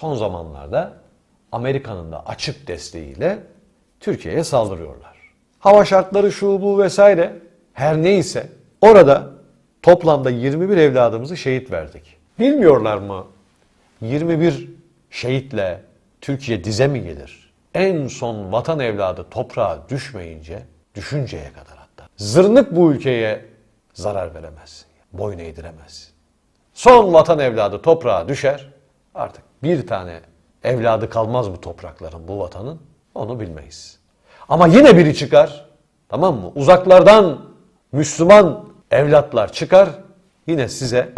son zamanlarda Amerika'nın da açık desteğiyle Türkiye'ye saldırıyorlar. Hava şartları şu bu vesaire her neyse orada toplamda 21 evladımızı şehit verdik. Bilmiyorlar mı 21 şehitle Türkiye dize mi gelir? En son vatan evladı toprağa düşmeyince, düşünceye kadar hatta. Zırnık bu ülkeye zarar veremez, boyun eğdiremez. Son vatan evladı toprağa düşer, artık bir tane evladı kalmaz bu toprakların, bu vatanın, onu bilmeyiz. Ama yine biri çıkar, tamam mı? Uzaklardan Müslüman evlatlar çıkar, yine size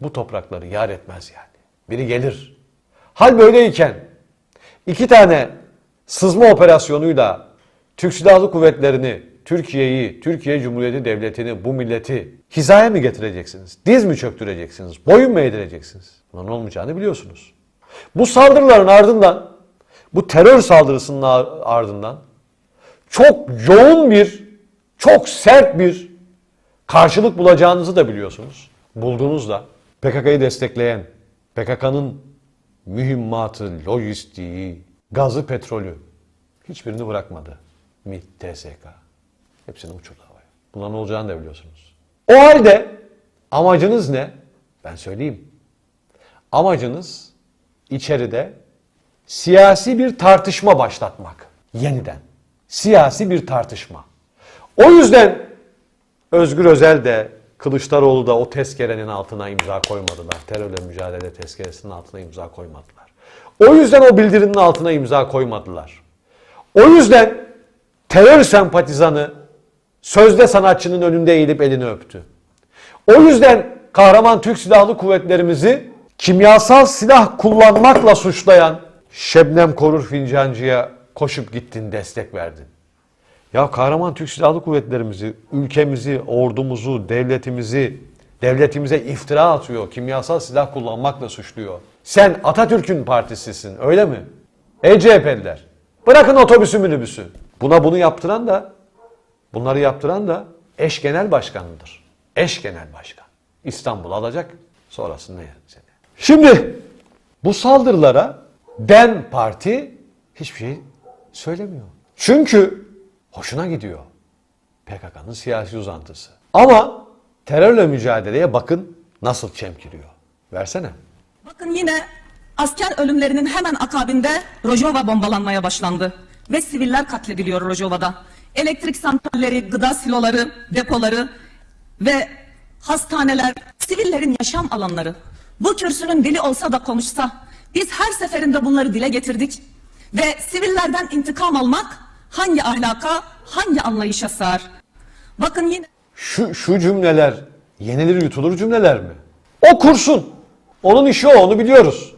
bu toprakları yar etmez yani. Biri gelir. Hal böyleyken iki tane sızma operasyonuyla Türk Silahlı Kuvvetleri'ni, Türkiye'yi, Türkiye Cumhuriyeti Devleti'ni, bu milleti hizaya mı getireceksiniz? Diz mi çöktüreceksiniz? Boyun mu eğdireceksiniz? Bunun olmayacağını biliyorsunuz. Bu saldırıların ardından, bu terör saldırısının ar- ardından çok yoğun bir, çok sert bir karşılık bulacağınızı da biliyorsunuz. Buldunuz PKK'yı destekleyen, PKK'nın mühimmatı, lojistiği, gazı, petrolü hiçbirini bırakmadı. MİT, TSK. Hepsini uçurdu havaya. Bunların olacağını da biliyorsunuz. O halde amacınız ne? Ben söyleyeyim. Amacınız içeride siyasi bir tartışma başlatmak. Yeniden. Siyasi bir tartışma. O yüzden Özgür Özel de Kılıçdaroğlu da o tezkerenin altına imza koymadılar. Terörle mücadele tezkeresinin altına imza koymadılar. O yüzden o bildirinin altına imza koymadılar. O yüzden terör sempatizanı sözde sanatçının önünde eğilip elini öptü. O yüzden kahraman Türk Silahlı Kuvvetlerimizi kimyasal silah kullanmakla suçlayan Şebnem Korur Fincancı'ya koşup gittin, destek verdin. Ya kahraman Türk Silahlı Kuvvetlerimizi, ülkemizi, ordumuzu, devletimizi, devletimize iftira atıyor, kimyasal silah kullanmakla suçluyor. Sen Atatürk'ün partisisin, öyle mi? Ey CHP'liler, bırakın otobüsü minibüsü. Buna bunu yaptıran da, bunları yaptıran da eş genel başkanıdır. Eş genel başkan. İstanbul alacak, sonrasında seni. Şimdi bu saldırılara DEM Parti hiçbir şey söylemiyor. Çünkü hoşuna gidiyor. PKK'nın siyasi uzantısı. Ama terörle mücadeleye bakın nasıl çemkiriyor. Versene. Bakın yine asker ölümlerinin hemen akabinde Rojava bombalanmaya başlandı. Ve siviller katlediliyor Rojava'da. Elektrik santralleri, gıda siloları, depoları ve hastaneler, sivillerin yaşam alanları. Bu kürsünün dili olsa da konuşsa, biz her seferinde bunları dile getirdik. Ve sivillerden intikam almak hangi ahlaka, hangi anlayışa sığar? Bakın yine... Şu, şu cümleler yenilir yutulur cümleler mi? Okursun. Onun işi o onu biliyoruz.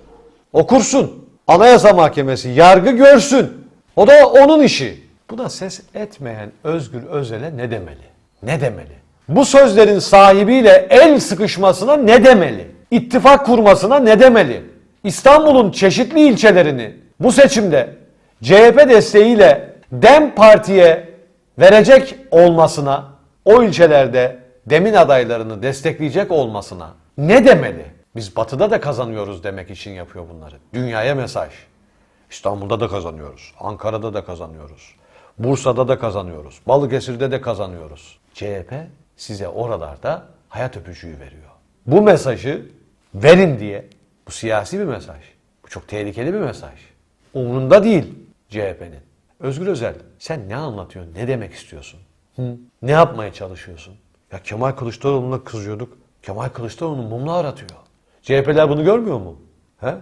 Okursun. Anayasa Mahkemesi yargı görsün. O da onun işi. Buna ses etmeyen Özgür Özel'e ne demeli? Ne demeli? Bu sözlerin sahibiyle el sıkışmasına ne demeli? İttifak kurmasına ne demeli? İstanbul'un çeşitli ilçelerini bu seçimde CHP desteğiyle DEM Parti'ye verecek olmasına, o ilçelerde demin adaylarını destekleyecek olmasına ne demeli? Biz batıda da kazanıyoruz demek için yapıyor bunları. Dünyaya mesaj. İstanbul'da da kazanıyoruz. Ankara'da da kazanıyoruz. Bursa'da da kazanıyoruz. Balıkesir'de de kazanıyoruz. CHP size oralarda hayat öpücüğü veriyor. Bu mesajı verin diye bu siyasi bir mesaj. Bu çok tehlikeli bir mesaj. Umrunda değil CHP'nin. Özgür Özel sen ne anlatıyorsun? Ne demek istiyorsun? Hı? Ne yapmaya çalışıyorsun? Ya Kemal Kılıçdaroğlu'na kızıyorduk. Kemal Kılıçdaroğlu'nu mumla aratıyor. CHP'ler bunu görmüyor mu? He?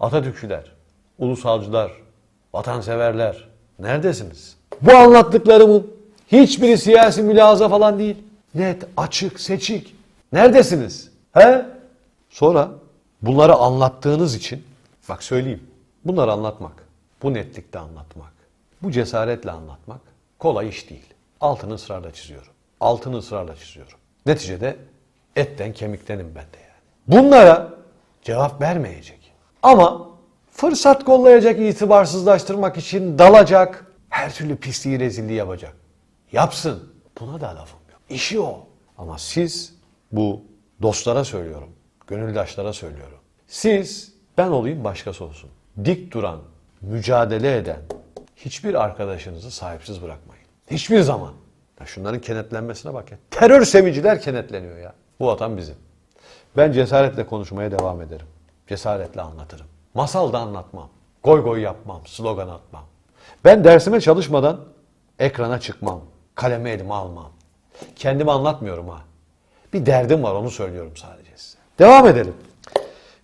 Atatürkçüler, ulusalcılar, vatanseverler. Neredesiniz? Bu anlattıklarımın hiçbiri siyasi mülahaza falan değil. Net, açık, seçik. Neredesiniz? He? Sonra bunları anlattığınız için bak söyleyeyim. Bunları anlatmak, bu netlikte anlatmak, bu cesaretle anlatmak kolay iş değil. Altını ısrarla çiziyorum. Altını ısrarla çiziyorum. Neticede etten kemiktenim ben de yani. Bunlara cevap vermeyecek. Ama fırsat kollayacak, itibarsızlaştırmak için dalacak, her türlü pisliği, rezilliği yapacak. Yapsın. Buna da lafım yok. İşi o. Ama siz bu dostlara söylüyorum, gönüldaşlara söylüyorum. Siz Ben olayım başkası olsun. Dik duran, mücadele eden hiçbir arkadaşınızı sahipsiz bırakmayın. Hiçbir zaman. Ya şunların kenetlenmesine bak ya. Terör seviciler kenetleniyor ya. Bu vatan bizim. Ben cesaretle konuşmaya devam ederim. Cesaretle anlatırım. Masal da anlatmam. Goy goy yapmam. Slogan atmam. Ben dersime çalışmadan ekrana çıkmam. Kalemi elime almam. Kendimi anlatmıyorum ha. Bir derdim var onu söylüyorum sadece size. Devam edelim.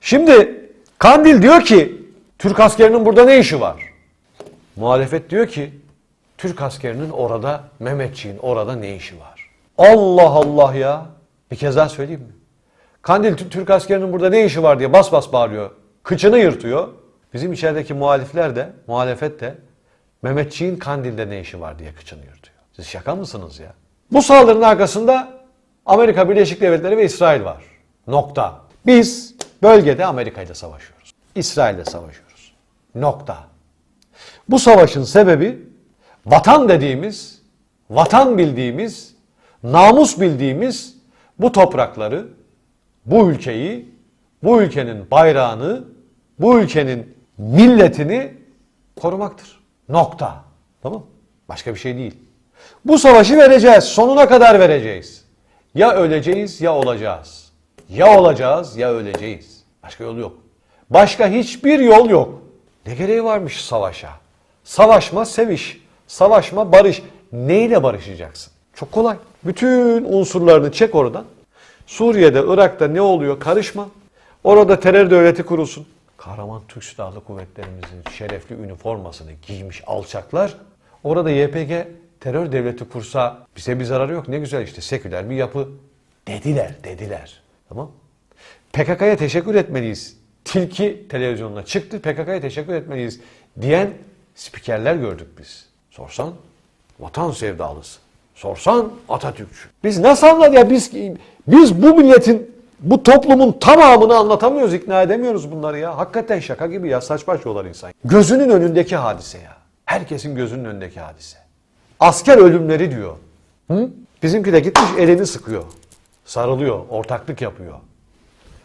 Şimdi Kandil diyor ki Türk askerinin burada ne işi var? Muhalefet diyor ki Türk askerinin orada Mehmetçiğin orada ne işi var? Allah Allah ya. Bir kez daha söyleyeyim mi? Kandil Tü- Türk askerinin burada ne işi var diye bas bas bağırıyor. Kıçını yırtıyor. Bizim içerideki muhalifler de, muhalefet de Mehmetçiğin Kandil'de ne işi var diye kıçını yırtıyor. Siz şaka mısınız ya? Bu saldırının arkasında Amerika Birleşik Devletleri ve İsrail var. Nokta. Biz bölgede Amerika ile savaşıyoruz. İsrail ile savaşıyoruz. Nokta. Bu savaşın sebebi vatan dediğimiz, vatan bildiğimiz, namus bildiğimiz bu toprakları, bu ülkeyi, bu ülkenin bayrağını, bu ülkenin milletini korumaktır. Nokta. Tamam? Başka bir şey değil. Bu savaşı vereceğiz. Sonuna kadar vereceğiz. Ya öleceğiz ya olacağız. Ya olacağız ya öleceğiz. Başka yol yok. Başka hiçbir yol yok. Ne gereği varmış savaşa? Savaşma seviş. Savaşma barış. Neyle barışacaksın? Çok kolay. Bütün unsurlarını çek oradan. Suriye'de, Irak'ta ne oluyor karışma. Orada terör devleti kurulsun. Kahraman Türk Silahlı Kuvvetlerimizin şerefli üniformasını giymiş alçaklar. Orada YPG terör devleti kursa bize bir zararı yok. Ne güzel işte seküler bir yapı. Dediler, dediler. Tamam. PKK'ya teşekkür etmeliyiz. Tilki televizyonuna çıktı. PKK'ya teşekkür etmeliyiz diyen spikerler gördük biz. Sorsan vatan sevdalısı. Sorsan Atatürkçü. Biz nasıl anladık ya biz biz bu milletin bu toplumun tamamını anlatamıyoruz, ikna edemiyoruz bunları ya. Hakikaten şaka gibi ya saçma şeyler insan. Gözünün önündeki hadise ya. Herkesin gözünün önündeki hadise. Asker ölümleri diyor. Hı? Bizimki de gitmiş elini sıkıyor. Sarılıyor, ortaklık yapıyor.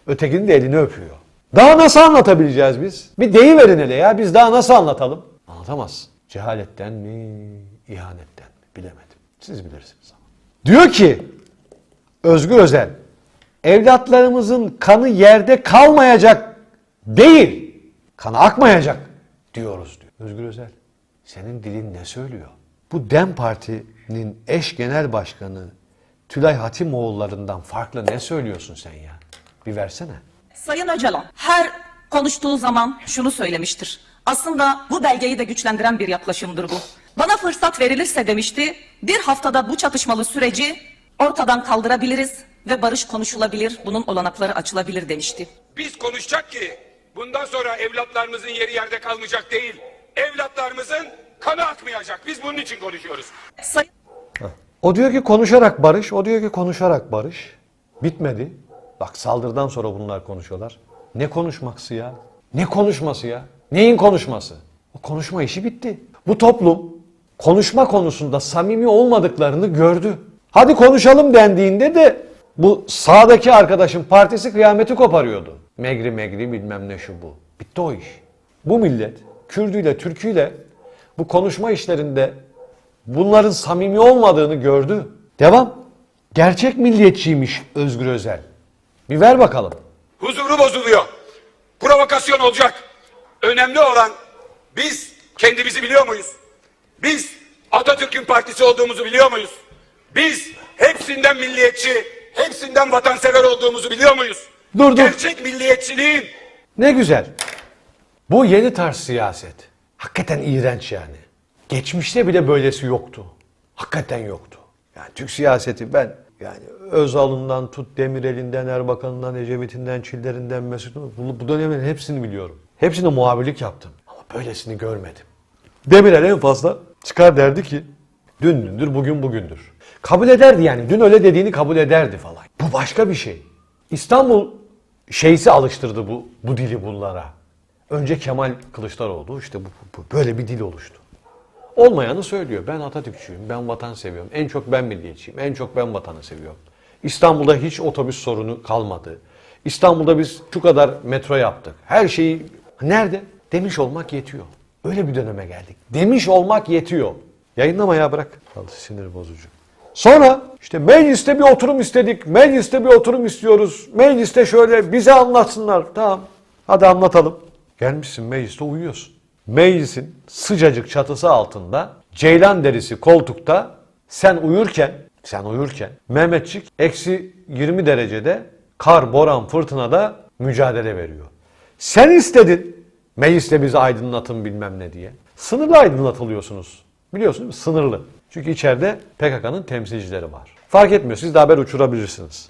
Ötekinin de elini öpüyor. Daha nasıl anlatabileceğiz biz? Bir deyiverin hele ya. Biz daha nasıl anlatalım? Anlatamaz. Cehaletten mi, ihanetten mi? Bilemedim. Siz bilirsiniz ama. Diyor ki Özgür Özel, evlatlarımızın kanı yerde kalmayacak değil, kanı akmayacak diyoruz diyor. Özgür Özel, senin dilin ne söylüyor? Bu DEM Parti'nin eş genel başkanı Tülay Hatimoğullarından farklı ne söylüyorsun sen ya? Bir versene. Sayın Öcalan her konuştuğu zaman şunu söylemiştir. Aslında bu belgeyi de güçlendiren bir yaklaşımdır bu. Bana fırsat verilirse demişti, bir haftada bu çatışmalı süreci ortadan kaldırabiliriz ve barış konuşulabilir, bunun olanakları açılabilir demişti. Biz konuşacak ki bundan sonra evlatlarımızın yeri yerde kalmayacak değil. Evlatlarımızın kanı akmayacak. Biz bunun için konuşuyoruz. Sayın O diyor ki konuşarak barış, o diyor ki konuşarak barış. Bitmedi. Bak saldırıdan sonra bunlar konuşuyorlar. Ne konuşması ya? Ne konuşması ya? Neyin konuşması? O konuşma işi bitti. Bu toplum konuşma konusunda samimi olmadıklarını gördü. Hadi konuşalım dendiğinde de bu sağdaki arkadaşın partisi kıyameti koparıyordu. Megri megri bilmem ne şu bu. Bitti o iş. Bu millet Kürdüyle Türküyle bu konuşma işlerinde bunların samimi olmadığını gördü. Devam. Gerçek milliyetçiymiş Özgür Özel. Bir ver bakalım. Huzuru bozuluyor. Provokasyon olacak. Önemli olan biz kendimizi biliyor muyuz? Biz Atatürk'ün partisi olduğumuzu biliyor muyuz? Biz hepsinden milliyetçi, hepsinden vatansever olduğumuzu biliyor muyuz? Dur, dur. Gerçek milliyetçiliğin Ne güzel. Bu yeni tarz siyaset. Hakikaten iğrenç yani. Geçmişte bile böylesi yoktu. Hakikaten yoktu. Yani Türk siyaseti ben yani Özal'ından tut Demirel'inden, Erbakan'ından, Ecevit'inden, Çillerinden, Mesut bu, bu dönemin hepsini biliyorum. Hepsine muhabirlik yaptım. Ama böylesini görmedim. Demirel en fazla çıkar derdi ki dün dündür bugün bugündür. Kabul ederdi yani dün öyle dediğini kabul ederdi falan. Bu başka bir şey. İstanbul şeysi alıştırdı bu, bu dili bunlara. Önce Kemal Kılıçdaroğlu işte bu- bu- böyle bir dil oluştu. Olmayanı söylüyor. Ben Atatürkçüyüm, ben vatan seviyorum. En çok ben milliyetçiyim, en çok ben vatanı seviyorum. İstanbul'da hiç otobüs sorunu kalmadı. İstanbul'da biz şu kadar metro yaptık. Her şeyi nerede? Demiş olmak yetiyor. Öyle bir döneme geldik. Demiş olmak yetiyor. Yayınlama ya bırak. Al sinir bozucu. Sonra işte mecliste bir oturum istedik. Mecliste bir oturum istiyoruz. Mecliste şöyle bize anlatsınlar. Tamam. Hadi anlatalım. Gelmişsin mecliste uyuyorsun. Meclisin sıcacık çatısı altında ceylan derisi koltukta sen uyurken sen uyurken Mehmetçik eksi 20 derecede kar, boran, fırtınada mücadele veriyor. Sen istedin mecliste bizi aydınlatın bilmem ne diye. Sınırlı aydınlatılıyorsunuz. Biliyorsunuz? Sınırlı. Çünkü içeride PKK'nın temsilcileri var. Fark etmiyor. Siz de haber uçurabilirsiniz.